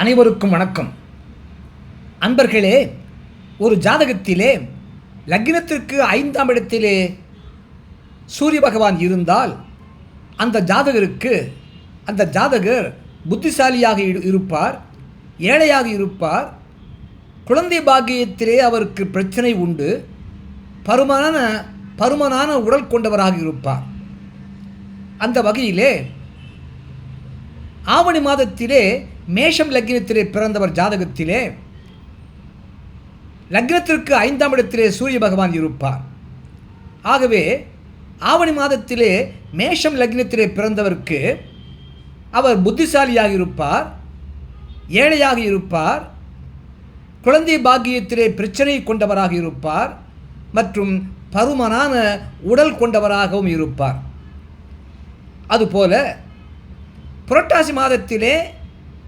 அனைவருக்கும் வணக்கம். அன்பர்களே ஒரு ஜாதகத்திலே லக்னத்திற்கு ஐந்தாம் இடத்திலே சூரிய பகவான் இருந்தால் அந்த ஜாதகருக்கு அந்த ஜாதகர் புத்திசாலியாக இரு- இருப்பார் ஏழையாக இருப்பார் குழந்தை பாக்கியத்திலே அவருக்கு பிரச்சனை உண்டு பருமனான பருமனான உடல் கொண்டவராக இருப்பார். அந்த வகையிலே ஆவணி மாதத்திலே மேஷம் லக்னத்திலே பிறந்தவர் ஜாதகத்திலே லக்னத்திற்கு ஐந்தாம் இடத்திலே சூரிய பகவான் இருப்பார். ஆகவே ஆவணி மாதத்திலே மேஷம் லக்னத்திலே பிறந்தவருக்கு அவர் புத்திசாலியாக இருப்பார் ஏழையாக இருப்பார் குழந்தை பாக்கியத்திலே பிரச்சனை கொண்டவராக இருப்பார் மற்றும் பருமனான உடல் கொண்டவராகவும் இருப்பார். அதுபோல புரட்டாசி மாதத்திலே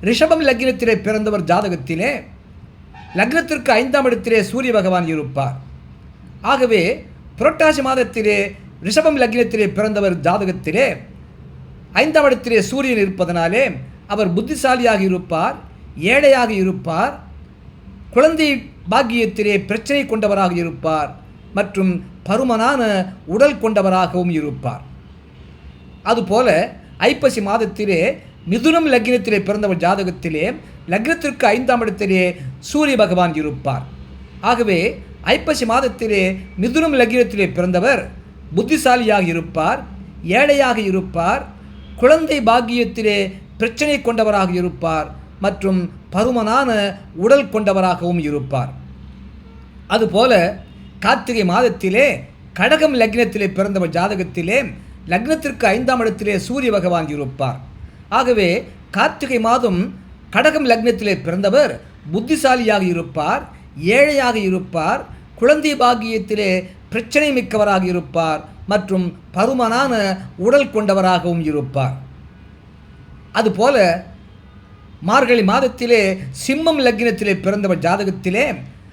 ரிஷபம் லக்னத்திலே பிறந்தவர் ஜாதகத்திலே லக்னத்திற்கு ஐந்தாம் இடத்திலே சூரிய பகவான் இருப்பார். ஆகவே புரட்டாசி மாதத்திலே ரிஷபம் லக்னத்திலே பிறந்தவர் ஜாதகத்திலே ஐந்தாம் இடத்திலே சூரியன் இருப்பதனாலே அவர் புத்திசாலியாக இருப்பார் ஏழையாக இருப்பார் குழந்தை பாக்கியத்திலே பிரச்சனை கொண்டவராக இருப்பார் மற்றும் பருமனான உடல் கொண்டவராகவும் இருப்பார். அதுபோல ஐப்பசி மாதத்திலே மிதுனம் லக்னத்திலே பிறந்தவர் ஜாதகத்திலே லக்னத்திற்கு ஐந்தாம் இடத்திலே சூரிய பகவான் இருப்பார். ஆகவே ஐப்பசி மாதத்திலே மிதுனம் லக்னத்திலே பிறந்தவர் புத்திசாலியாக இருப்பார் ஏழையாக இருப்பார் குழந்தை பாக்கியத்திலே பிரச்சனை கொண்டவராக இருப்பார் மற்றும் பருமனான உடல் கொண்டவராகவும் இருப்பார். அதுபோல கார்த்திகை மாதத்திலே கடகம் லக்னத்திலே பிறந்தவர் ஜாதகத்திலே லக்னத்திற்கு ஐந்தாம் இடத்திலே சூரிய பகவான் இருப்பார். ஆகவே கார்த்திகை மாதம் கடகம் லக்னத்திலே பிறந்தவர் புத்திசாலியாக இருப்பார் ஏழையாக இருப்பார் குழந்தை பாக்கியத்திலே பிரச்சனை மிக்கவராக இருப்பார் மற்றும் பருமனான உடல் கொண்டவராகவும் இருப்பார். அதுபோல மார்கழி மாதத்திலே சிம்மம் லக்னத்திலே பிறந்தவர் ஜாதகத்திலே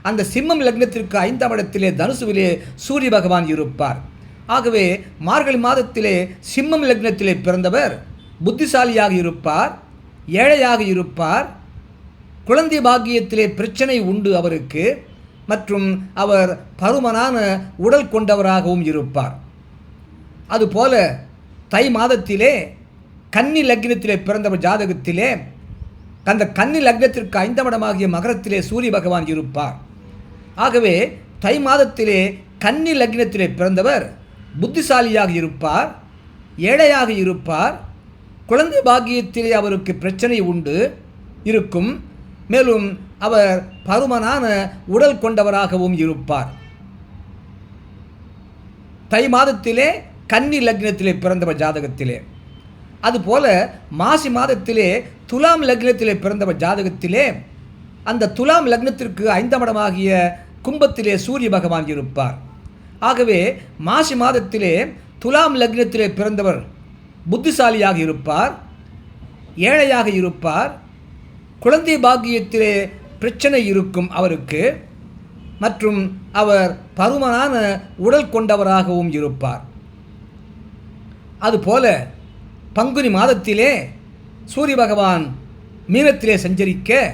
அந்த சிம்மம் லக்னத்திற்கு ஐந்தாம் இடத்திலே தனுசுவிலே சூரிய பகவான் இருப்பார். ஆகவே மார்கழி மாதத்திலே சிம்மம் லக்னத்திலே பிறந்தவர் புத்திசாலியாக இருப்பார் ஏழையாக இருப்பார் குழந்தை பாக்கியத்திலே பிரச்சனை உண்டு அவருக்கு மற்றும் அவர் பருமனான உடல் கொண்டவராகவும் இருப்பார். அதுபோல தை மாதத்திலே கன்னி லக்னத்திலே பிறந்தவர் ஜாதகத்திலே அந்த கன்னி லக்னத்திற்கு ஐந்தாம் இடமாகிய மகரத்திலே சூரிய பகவான் இருப்பார். ஆகவே தை மாதத்திலே கன்னி லக்னத்திலே பிறந்தவர் புத்திசாலியாக இருப்பார் ஏழையாக இருப்பார் குழந்தை பாக்கியத்திலே அவருக்கு பிரச்சனை உண்டு இருக்கும். மேலும் அவர் பருமனான உடல் கொண்டவராகவும் இருப்பார். தை மாதத்திலே கன்னி லக்னத்திலே பிறந்தவர் ஜாதகத்திலே. அதுபோல மாசி மாதத்திலே துலாம் லக்னத்திலே பிறந்தவர் ஜாதகத்திலே அந்த துலாம் லக்னத்திற்கு ஐந்தாம் இடமாகிய கும்பத்திலே சூரிய பகவான் இருப்பார். ஆகவே மாசி மாதத்திலே துலாம் லக்னத்திலே பிறந்தவர் புத்திசாலியாக இருப்பார் ஏழையாக இருப்பார் குழந்தை பாக்கியத்திலே பிரச்சனை இருக்கும் அவருக்கு மற்றும் அவர் பருமனான உடல் கொண்டவராகவும் இருப்பார். அதுபோல பங்குனி மாதத்திலே சூரிய பகவான் மீனத்திலே சஞ்சரிக்க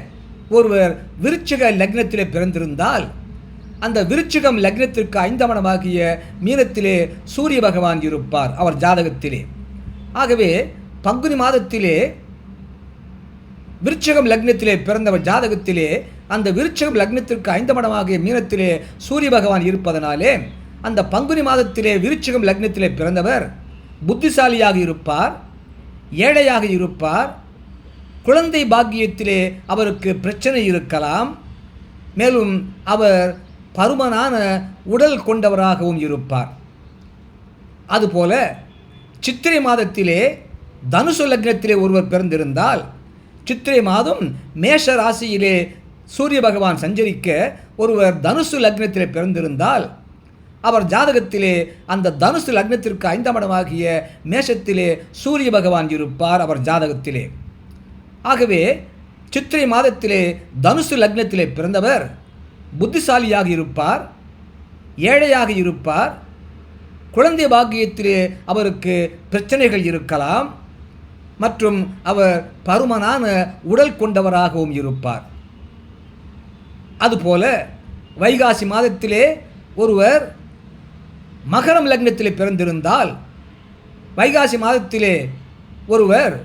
ஒருவர் விருச்சிக லக்னத்திலே பிறந்திருந்தால் அந்த விருச்சிகம் லக்னத்திற்கு ஐந்தமனமாகிய மீனத்திலே சூரிய பகவான் இருப்பார் அவர் ஜாதகத்திலே. ஆகவே பங்குனி மாதத்திலே விருச்சகம் லக்னத்திலே பிறந்தவர் ஜாதகத்திலே அந்த விருச்சகம் லக்னத்திற்கு ஐந்தமடமாகிய மீனத்திலே சூரிய பகவான் இருப்பதனாலே அந்த பங்குனி மாதத்திலே விருச்சகம் லக்னத்திலே பிறந்தவர் புத்திசாலியாக இருப்பார் ஏழையாக இருப்பார் குழந்தை பாக்கியத்திலே அவருக்கு பிரச்சனை இருக்கலாம் மேலும் அவர் பருமனான உடல் கொண்டவராகவும் இருப்பார். அதுபோல சித்திரை மாதத்திலே தனுசு லக்னத்திலே ஒருவர் பிறந்திருந்தால் சித்திரை மாதம் மேஷ ராசியிலே சூரிய பகவான் சஞ்சரிக்க ஒருவர் தனுசு லக்னத்திலே பிறந்திருந்தால் அவர் ஜாதகத்திலே அந்த தனுசு லக்னத்திற்கு ஐந்தாம் இடமாகிய மேஷத்திலே சூரிய பகவான் இருப்பார் அவர் ஜாதகத்திலே. ஆகவே சித்திரை மாதத்திலே தனுசு லக்னத்திலே பிறந்தவர் புத்திசாலியாக இருப்பார் ஏழையாக இருப்பார் குழந்தை பாக்கியத்திலே அவருக்கு பிரச்சனைகள் இருக்கலாம் மற்றும் அவர் பருமனான உடல் கொண்டவராகவும் இருப்பார். அதுபோல வைகாசி மாதத்திலே ஒருவர் மகரம் லக்னத்திலே பிறந்திருந்தால் வைகாசி மாதத்திலே ஒருவர்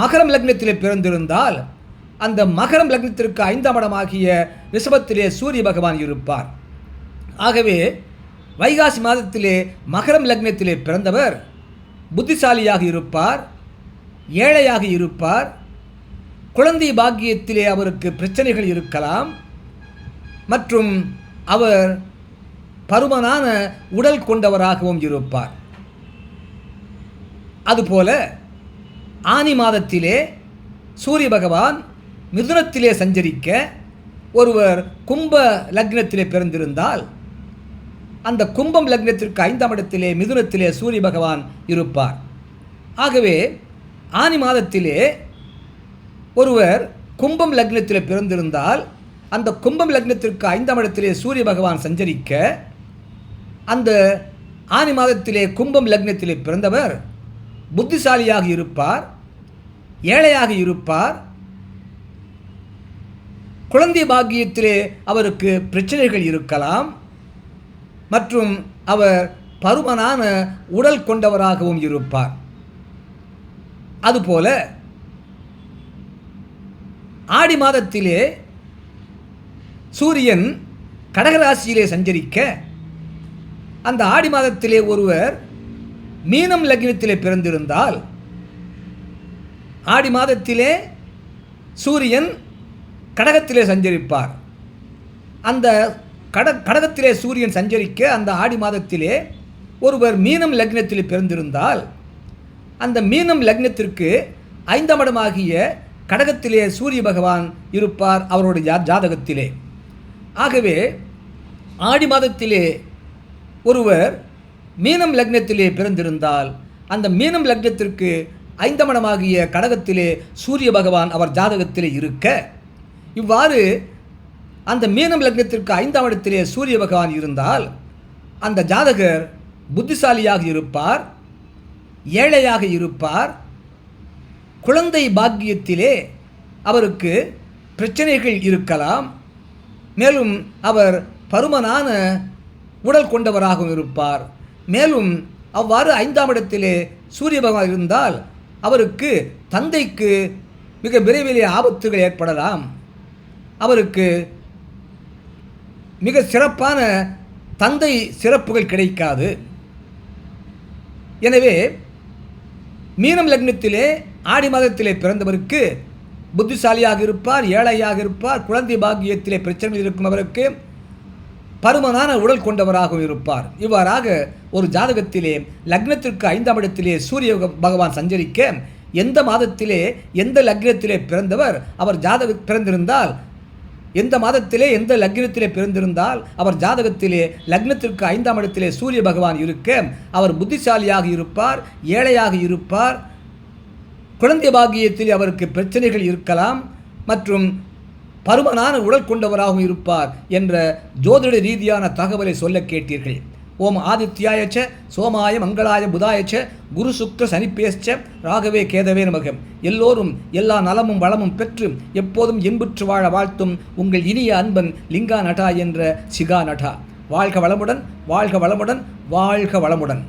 மகரம் லக்னத்திலே பிறந்திருந்தால் அந்த மகரம் லக்னத்திற்கு ஐந்தாம் இடமாகிய ரிஷபத்திலே சூரிய பகவான் இருப்பார். ஆகவே வைகாசி மாதத்திலே மகரம் லக்னத்திலே பிறந்தவர். புத்திசாலியாக இருப்பார். ஏழையாக இருப்பார். குழந்தை பாக்கியத்திலே அவருக்கு பிரச்சனைகள் இருக்கலாம். மற்றும் அவர் பருமனான உடல் கொண்டவராகவும் இருப்பார். அதுபோல ஆனி மாதத்திலே சூரிய பகவான் மிதுனத்திலே சஞ்சரிக்க ஒருவர் கும்ப லக்னத்திலே பிறந்திருந்தால் அந்த கும்பம் லக்னத்திற்கு ஐந்தாம் இடத்திலே மிதுனத்திலே சூரிய பகவான் இருப்பார். ஆகவே ஆனி மாதத்திலே ஒருவர் கும்பம் லக்னத்தில் பிறந்திருந்தால் அந்த கும்பம் லக்னத்திற்கு ஐந்தாம் இடத்திலே சூரிய பகவான் சஞ்சரிக்க அந்த ஆனி மாதத்திலே கும்பம் லக்னத்திலே பிறந்தவர் புத்திசாலியாக இருப்பார் ஏழையாக இருப்பார் குழந்தை பாக்கியத்திலே அவருக்கு பிரச்சனைகள் இருக்கலாம் மற்றும் அவர் பருமனான உடல் கொண்டவராகவும் இருப்பார். அதுபோல ஆடி மாதத்திலே சூரியன் கடகராசியிலே சஞ்சரிக்க அந்த ஆடி மாதத்திலே ஒருவர் மீனம் லக்னத்திலே பிறந்திருந்தால் ஆடி மாதத்திலே சூரியன் கடகத்திலே சஞ்சரிப்பார். அந்த கட கடகத்திலே சூரியன் சஞ்சரிக்க அந்த ஆடி மாதத்திலே ஒருவர் மீனம் லக்னத்தில் பிறந்திருந்தால் அந்த மீனம் லக்னத்திற்கு ஐந்தாம் இடமாகிய கடகத்திலே சூரிய பகவான் இருப்பார் அவருடைய ஜாதகத்திலே. ஆகவே ஆடி மாதத்திலே ஒருவர் மீனம் லக்னத்திலே பிறந்திருந்தால் அந்த மீனம் லக்னத்திற்கு ஐந்தாம் கடகத்திலே சூரிய பகவான் அவர் ஜாதகத்திலே இருக்க இவ்வாறு அந்த மீனம் லக்னத்திற்கு ஐந்தாம் இடத்திலே சூரிய பகவான் இருந்தால் அந்த ஜாதகர் புத்திசாலியாக இருப்பார் ஏழையாக இருப்பார் குழந்தை பாக்கியத்திலே அவருக்கு பிரச்சனைகள் இருக்கலாம் மேலும் அவர் பருமனான உடல் கொண்டவராகவும் இருப்பார். மேலும் அவ்வாறு ஐந்தாம் இடத்திலே சூரிய பகவான் இருந்தால் அவருக்கு தந்தைக்கு மிக விரைவிலே ஆபத்துகள் ஏற்படலாம். அவருக்கு மிக சிறப்பான தந்தை சிறப்புகள் கிடைக்காது. எனவே மீனம் லக்னத்திலே ஆடி மாதத்திலே பிறந்தவருக்கு புத்திசாலியாக இருப்பார் ஏழையாக இருப்பார் குழந்தை பாக்கியத்திலே பிரச்சனைகள் இருக்கும் அவருக்கு பருமனான உடல் கொண்டவராகவும் இருப்பார். இவ்வாறாக ஒரு ஜாதகத்திலே லக்னத்திற்கு ஐந்தாம் இடத்திலே சூரிய பகவான் சஞ்சரிக்க எந்த மாதத்திலே எந்த லக்னத்திலே பிறந்தவர் அவர் ஜாதக பிறந்திருந்தால் எந்த மாதத்திலே எந்த லக்னத்திலே பிறந்திருந்தால் அவர் ஜாதகத்திலே லக்னத்திற்கு ஐந்தாம் இடத்திலே சூரிய பகவான் இருக்க அவர் புத்திசாலியாக இருப்பார் ஏழையாக இருப்பார் குழந்தை பாக்கியத்தில் அவருக்கு பிரச்சனைகள் இருக்கலாம் மற்றும் பருமனான உடல் கொண்டவராகவும் இருப்பார் என்ற ஜோதிட ரீதியான தகவலை சொல்ல கேட்டீர்கள். ஓம் ஆதித்யாயச்ச சோமாய மங்களாய புதாயச்ச குரு சுக்ர சனிப்பேச்ச ராகவே கேதவே நமகம் எல்லோரும் எல்லா நலமும் வளமும் பெற்று எப்போதும் இன்புற்று வாழ வாழ்த்தும் உங்கள் இனிய அன்பன் லிங்கா நட்டா என்ற சிகா நட்டா வாழ்க வளமுடன் வாழ்க வளமுடன் வாழ்க வளமுடன்.